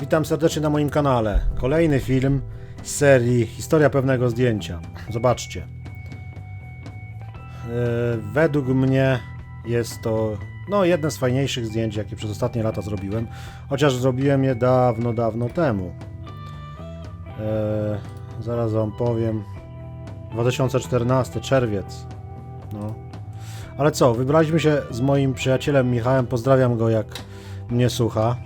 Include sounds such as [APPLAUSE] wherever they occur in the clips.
Witam serdecznie na moim kanale. Kolejny film z serii Historia pewnego zdjęcia. Zobaczcie. Yy, według mnie jest to no, jedne z fajniejszych zdjęć, jakie przez ostatnie lata zrobiłem. Chociaż zrobiłem je dawno, dawno temu. Yy, zaraz wam powiem. 2014, czerwiec. No. Ale co, wybraliśmy się z moim przyjacielem Michałem, pozdrawiam go jak mnie słucha,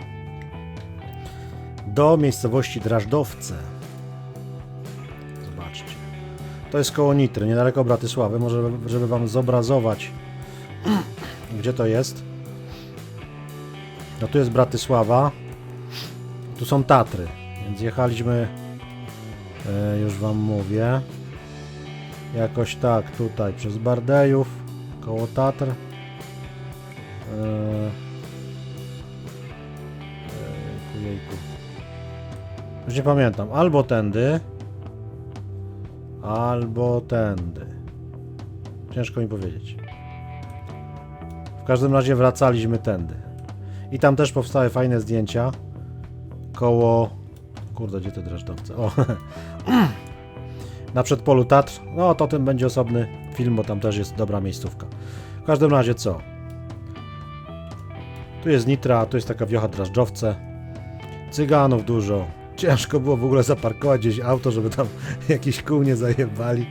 do miejscowości Drażdowce. Zobaczcie. To jest koło Nitry, niedaleko Bratysławy. Może, żeby wam zobrazować, gdzie to jest. No tu jest Bratysława, tu są Tatry, więc jechaliśmy, e, już wam mówię, jakoś tak tutaj przez Bardejów, koło Tatr. E, Ejku, jejku. Już nie pamiętam. Albo tędy, albo tędy. Ciężko mi powiedzieć. W każdym razie wracaliśmy tędy. I tam też powstały fajne zdjęcia. Koło... Kurde, gdzie te dreszczowce? O! [CLEARS THROAT] Na przedpolu Tatr. No, to tym będzie osobny film, bo tam też jest dobra miejscówka. W każdym razie co? Tu jest Nitra, tu jest taka wiocha Drażdżowce. Cyganów dużo. Ciężko było w ogóle zaparkować gdzieś auto, żeby tam [LAUGHS] jakiś kół nie zajebali.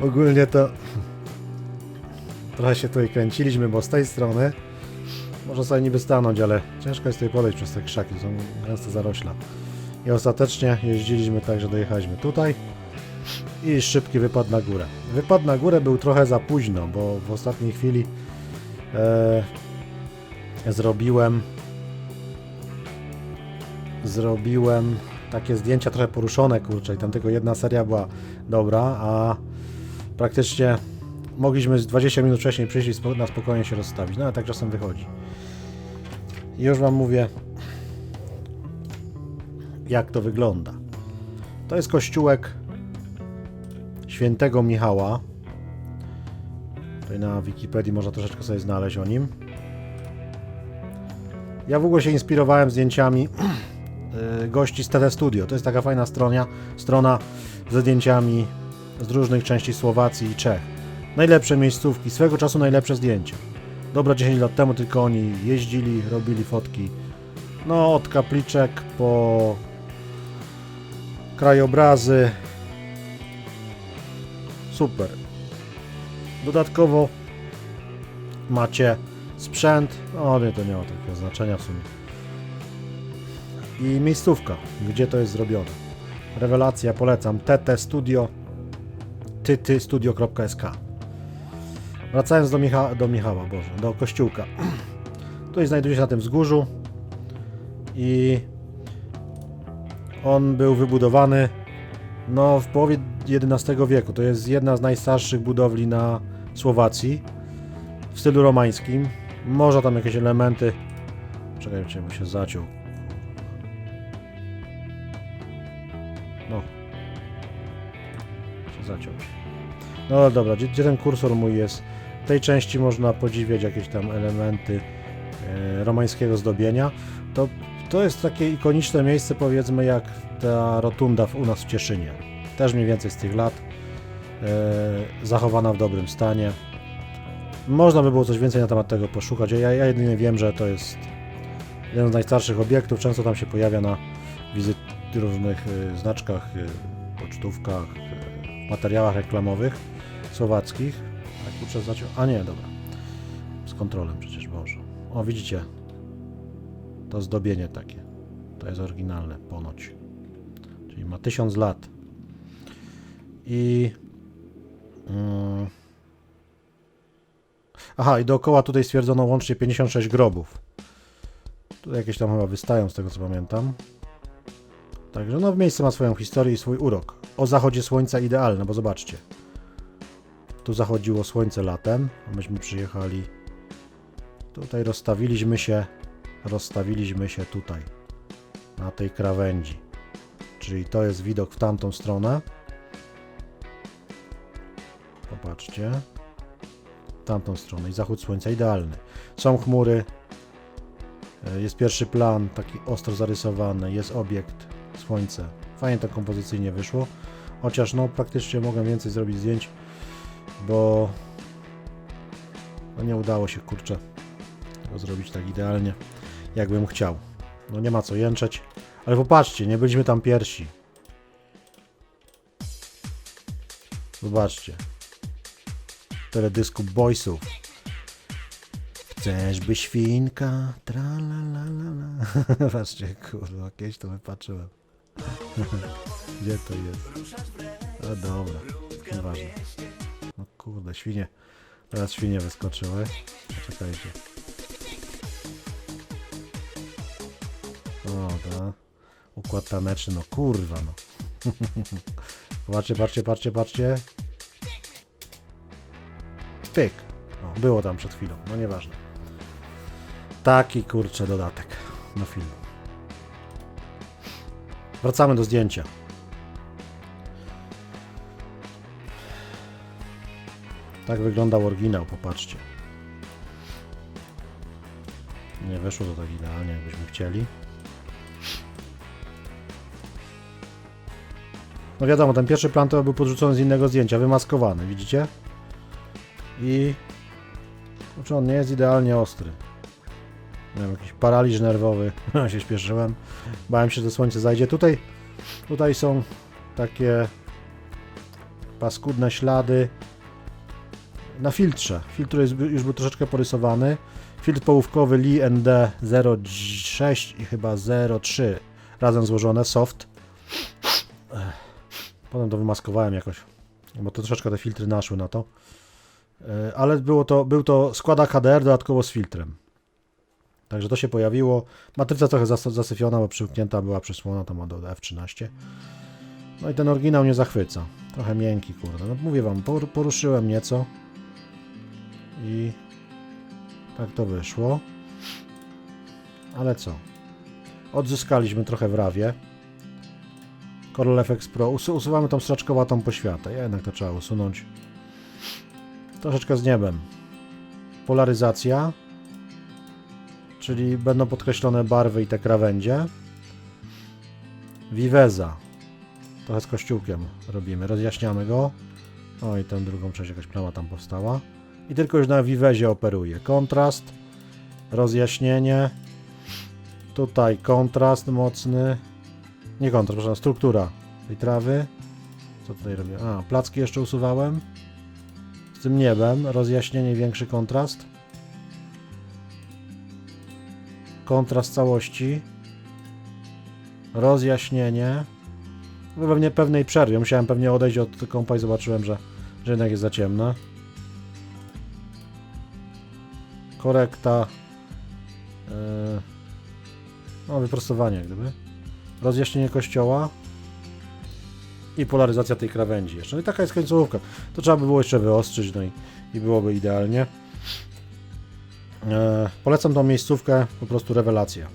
Ogólnie to trochę się tutaj kręciliśmy, bo z tej strony można sobie niby stanąć, ale ciężko jest tutaj podejść przez te krzaki, są gęste zarośla. I ostatecznie jeździliśmy tak, że dojechaliśmy tutaj i szybki wypad na górę. Wypad na górę był trochę za późno, bo w ostatniej chwili e, zrobiłem zrobiłem takie zdjęcia trochę poruszone, kurczę, i tam tylko jedna seria była dobra, a praktycznie mogliśmy z 20 minut wcześniej przyjść i na spokojnie się rozstawić, no ale tak czasem wychodzi. I już wam mówię, jak to wygląda. To jest kościółek świętego Michała. Tutaj na Wikipedii można troszeczkę sobie znaleźć o nim. Ja w ogóle się inspirowałem zdjęciami [CLEARS THROAT] gości z TV Studio. To jest taka fajna stronia, strona ze zdjęciami z różnych części Słowacji i Czech. Najlepsze miejscówki, swego czasu najlepsze zdjęcia. Dobra 10 lat temu tylko oni jeździli, robili fotki. No, od kapliczek po krajobrazy. Super. Dodatkowo macie sprzęt. No, nie, to nie ma takiego znaczenia w sumie i miejscówka, gdzie to jest zrobione. Rewelacja, polecam. TT Studio, tytystudio.sk Wracając do, Micha do Michała, Boże, do kościółka. Tutaj znajduje się na tym wzgórzu i on był wybudowany no, w połowie XI wieku. To jest jedna z najstarszych budowli na Słowacji w stylu romańskim. Może tam jakieś elementy. Czekajcie, bo się zaciął. Zaciął się. No dobra, gdzie, gdzie ten kursor mój jest? W tej części można podziwiać jakieś tam elementy e, romańskiego zdobienia. To, to jest takie ikoniczne miejsce, powiedzmy, jak ta rotunda w, u nas w Cieszynie. Też mniej więcej z tych lat. E, zachowana w dobrym stanie. Można by było coś więcej na temat tego poszukać. Ja, ja jedynie wiem, że to jest jeden z najstarszych obiektów. Często tam się pojawia na wizyt różnych y, znaczkach, y, pocztówkach, y, materiałach reklamowych słowackich. A kurczę. A nie, dobra. Z kontrolem przecież Boże. O, widzicie? To zdobienie takie. To jest oryginalne, ponoć. Czyli ma tysiąc lat. I... Mm, aha, i dookoła tutaj stwierdzono łącznie 56 grobów. Tu jakieś tam chyba wystają, z tego co pamiętam. Także no, miejsce ma swoją historię i swój urok. O zachodzie słońca idealne, bo zobaczcie. Tu zachodziło słońce latem, a myśmy przyjechali. Tutaj rozstawiliśmy się, rozstawiliśmy się tutaj, na tej krawędzi. Czyli to jest widok w tamtą stronę. Popatrzcie. W tamtą stronę i zachód słońca idealny. Są chmury. E, Jest pierwszy plan, taki ostro zarysowany, jest obiekt, słońce. Fajnie to kompozycyjnie wyszło. Chociaż no praktycznie mogę więcej zrobić zdjęć, bo no nie udało się kurczę zrobić tak idealnie, jakbym chciał. No nie ma co jęczeć, ale popatrzcie, nie byliśmy tam pierwsi. Zobaczcie. Teledysku Boysów. Chcesz by świnka? Tra la la la la. [LAUGHS] Patrzcie, kurwa, kiedyś to wypatrzyłem. [LAUGHS] Gdzie to jest? A dobra, nieważne. No kurde, świnie. Teraz świnie wyskoczyły. Poczekajcie. O, da. Układ taneczny, no kurwa, no. [LAUGHS] Patrzcie, patrzcie, patrzcie, patrzcie. Pyk. O, było tam przed chwilą, no nieważne. Taki kurczę dodatek do filmu. Wracamy do zdjęcia. Tak wyglądał oryginał, popatrzcie. Nie wyszło to tak idealnie, jakbyśmy chcieli. No wiadomo, ten pierwszy plan to był podrzucony z innego zdjęcia, wymaskowany, widzicie? I... Znaczy on nie jest idealnie ostry. Miałem jakiś paraliż nerwowy, [LAUGHS] się śpieszyłem. Bałem się, że słońce zajdzie. Tutaj, tutaj są takie paskudne ślady na filtrze. Filtr jest, już był troszeczkę porysowany. Filtr połówkowy Lee ND 06 i chyba 03 razem złożone, soft. Potem to wymaskowałem jakoś, bo to troszeczkę te filtry naszły na to. E, Ale było to, był to składak HDR dodatkowo z filtrem. Także to się pojawiło. Matryca trochę zas- zasyfiona, bo przymknięta była przysłona tam do F13. No i ten oryginał nie zachwyca. Trochę miękki, kurde. No mówię wam, por- poruszyłem nieco. I tak to wyszło. Ale co? Odzyskaliśmy trochę w rawie. Corel FX Pro. Usu- usuwamy tą straczkowatą poświatę. Jednak to trzeba usunąć. Troszeczkę z niebem. Polaryzacja. Czyli będą podkreślone barwy i te krawędzie. Viveza. Trochę z kościółkiem robimy. Rozjaśniamy go. O i tę drugą część jakaś plama tam powstała. I tylko już na Vivezie operuję. Kontrast. Rozjaśnienie. Tutaj kontrast mocny. Nie kontrast, przepraszam, struktura tej trawy. Co tutaj robię? A, placki jeszcze usuwałem. Z tym niebem. Rozjaśnienie, większy kontrast. Kontrast całości. Rozjaśnienie. No Pewnie pewnej przerwie. Musiałem pewnie odejść od kompa i zobaczyłem, że, że jednak jest za ciemna. Korekta. Yy, no, wyprostowanie gdyby. Rozjaśnienie kościoła. I polaryzacja tej krawędzi jeszcze. No i taka jest końcówka. To trzeba by było jeszcze wyostrzyć, no i, i byłoby idealnie. E, polecam tą miejscówkę, po prostu rewelacja.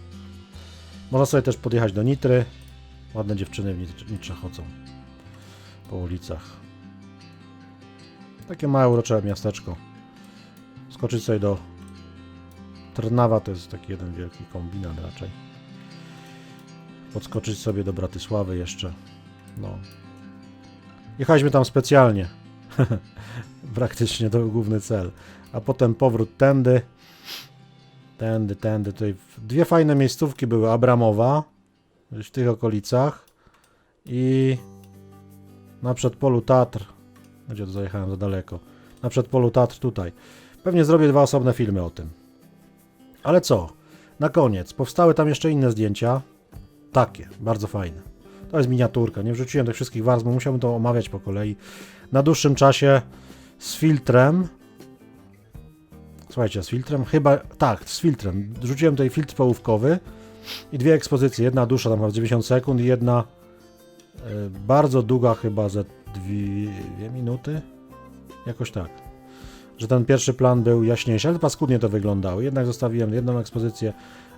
Można sobie też podjechać do Nitry. Ładne dziewczyny w Nitr- Nitrze chodzą po ulicach. Takie małe, urocze miasteczko. Skoczyć sobie do Trnawa, to jest taki jeden wielki kombinat raczej. Podskoczyć sobie do Bratysławy jeszcze. No. Jechaliśmy tam specjalnie. [LAUGHS] Praktycznie to był główny cel. A potem powrót tędy. Tędy, tędy. Tutaj dwie fajne miejscówki były. Abramowa, w tych okolicach. I na przedpolu Tatr. Gdzie to zajechałem za daleko? Na przedpolu Tatr tutaj. Pewnie zrobię dwa osobne filmy o tym. Ale co? Na koniec. Powstały tam jeszcze inne zdjęcia. Takie, bardzo fajne. To jest miniaturka. Nie wrzuciłem tych wszystkich warstw, bo musiałbym to omawiać po kolei. Na dłuższym czasie z filtrem. Słuchajcie, z filtrem chyba. Tak, z filtrem. Rzuciłem tutaj filtr połówkowy i dwie ekspozycje. Jedna dłuższa, tam chyba 90 sekund, i jedna e, bardzo długa, chyba ze dwie, dwie minuty. Jakoś tak. Że ten pierwszy plan był jaśniejszy, ale paskudnie to wyglądało. Jednak zostawiłem jedną ekspozycję,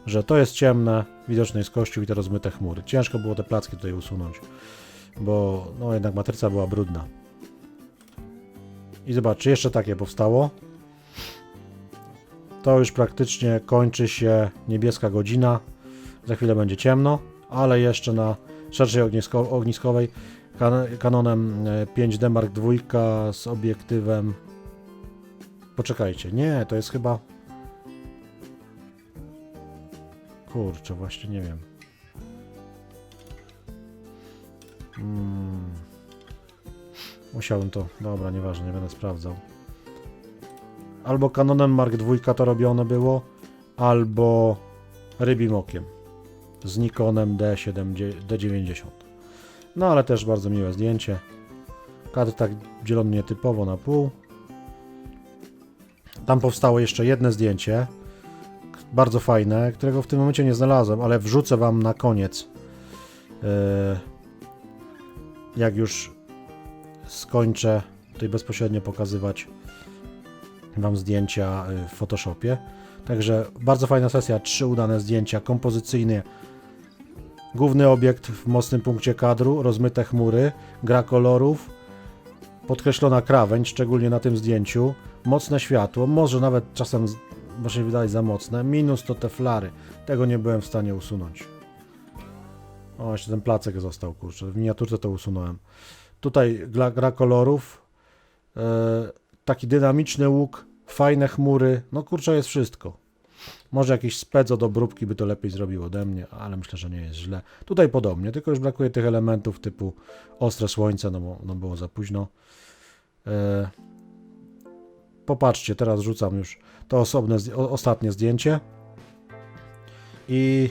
że to jest ciemne, widoczny jest kościół i te rozmyte chmury. Ciężko było te placki tutaj usunąć, bo no jednak matryca była brudna. I zobaczcie, jeszcze takie powstało. To już praktycznie kończy się niebieska godzina. Za chwilę będzie ciemno, ale jeszcze na szerszej ognisko ogniskowej kan Canonem e, 5D Mark II z obiektywem. Poczekajcie, nie, to jest chyba. Kurczę, właśnie nie wiem. Hmm. Musiałem to. Dobra, nieważne, nie będę sprawdzał. Albo Canonem Mark II to robione było, albo Rybim Okiem z Nikonem D7, D90. No ale też bardzo miłe zdjęcie. Kadr tak dzielony nietypowo na pół. Tam powstało jeszcze jedno zdjęcie, bardzo fajne, którego w tym momencie nie znalazłem, ale wrzucę Wam na koniec. e, Jak już skończę tutaj bezpośrednio pokazywać Wam zdjęcia e, w Photoshopie. Także bardzo fajna sesja, trzy udane zdjęcia kompozycyjnie. Główny obiekt w mocnym punkcie kadru, rozmyte chmury, gra kolorów, podkreślona krawędź, szczególnie na tym zdjęciu, mocne światło, może nawet czasem może się wydać za mocne, minus to te flary, tego nie byłem w stanie usunąć. O, jeszcze ten placek został, kurczę, w miniaturce to usunąłem. Tutaj gra, gra kolorów, e, taki dynamiczny łuk, fajne chmury, no kurczę jest wszystko. Może jakiś spedzo do obróbki by to lepiej zrobił ode mnie, ale myślę, że nie jest źle. Tutaj podobnie, tylko już brakuje tych elementów typu ostre słońce, no bo no było za późno. E, popatrzcie, teraz rzucam już to osobne, o, ostatnie zdjęcie. I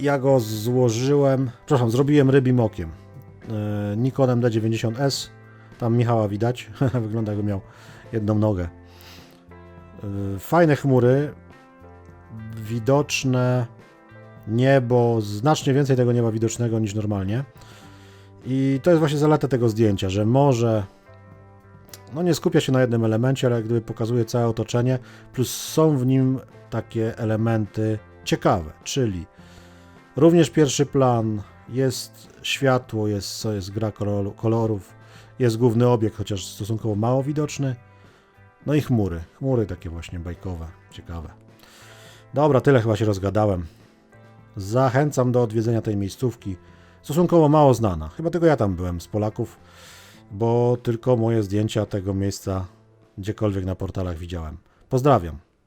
ja go złożyłem, przepraszam, zrobiłem rybim okiem. E, Nikonem D90S. Tam Michała widać, [LAUGHS] wygląda jakby miał jedną nogę. Y, Fajne chmury, widoczne niebo, znacznie więcej tego nieba widocznego niż normalnie. I to jest właśnie zaleta tego zdjęcia, że może no nie skupia się na jednym elemencie, ale gdyby pokazuje całe otoczenie, plus są w nim takie elementy ciekawe, czyli również pierwszy plan, jest światło, jest, jest gra kolorów, jest główny obiekt, chociaż stosunkowo mało widoczny, no i chmury. Chmury takie właśnie bajkowe, ciekawe. Dobra, tyle chyba się rozgadałem. Zachęcam do odwiedzenia tej miejscówki. Stosunkowo mało znana. Chyba tylko ja tam byłem z Polaków, bo tylko moje zdjęcia tego miejsca gdziekolwiek na portalach widziałem. Pozdrawiam.